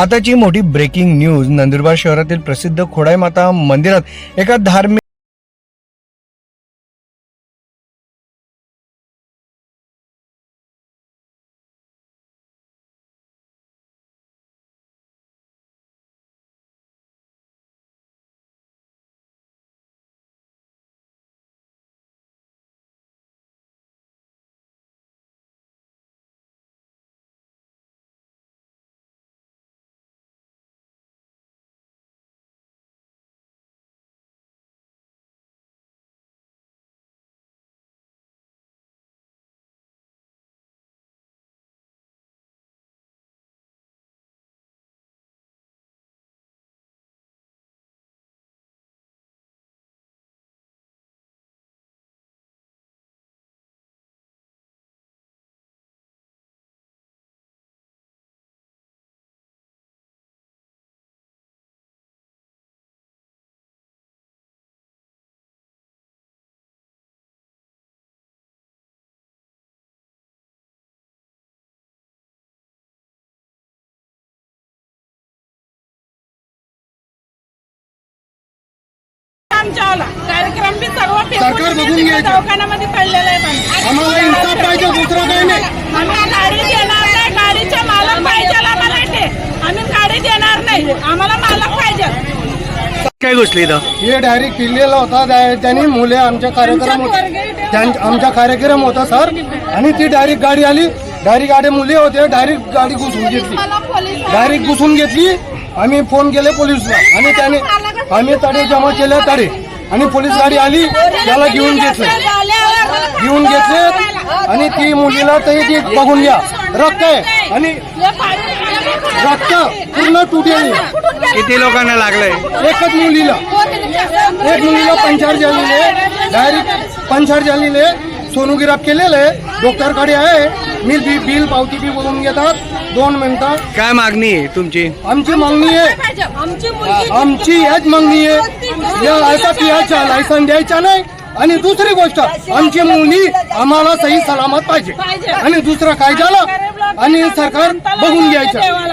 आताची मोठी breaking news Nandurbar शहरातील प्रसिद्ध खोडाई माता मंदिरात एका धार्मिक आमच्या आला कार्यक्रम बी सर्व सरकार बघून घ्यायचं. दवाखान्यामध्ये पडलेलं आहे पण. आम्हाला इन्साफ पाहिजे दुसरं काही नाही. आम्हाला गाडी देणार नाही. गाडीचे मालक पाहिजे आम्हाला इथे. आम्ही गाडी देणार नाही. आम्हाला मालक पाहिजे. काय घुसली इथं? हे डायरेक्ट किल्लेला होता. त्या- त्यांनी मुले आमच्या कार्यक्रम होता. त्यां- आमचा कार्यक्रम होता सर. आणि ती डायरेक्ट गाडी आली. डायरेक्ट गाडी मुले होते. डायरेक्ट गाडी घुसून घेतली. डायरेक्ट घुसून घेतली. आम्ही फोन केले पोलिसला. आणि त्याने आम्ही तडे जमा केले तडे. आणि पोलीस गाडी आली त्याला घेऊन घेतले. घेऊन घेतले आणि ती मुलीला ते ती बघून घ्या. रक्त आहे. आणि रक्त पूर्ण तुटेल किती लोकांना लागलंय? एकच मुलीला. एक मुलीला पंचार झालेले डायरेक्ट पंचार झालेले सोनोग्राफ केलेलं आहे डॉक्टरकडे आहे मी बी बिल पावती बी बोलून घेतात दोन मिनिटं। काय मागणी आहे तुमची? आमची मागणी आहे। आमची मुलगी आमची हेच मागणी आहे। या असा पियाचा लायसन द्यायचा नाही। आणि दुसरी गोष्ट आमची मुली आम्हाला सही सलामत पाहिजे. आणि दुसरं काय झालं आणि सरकार बघून घ्यायचं.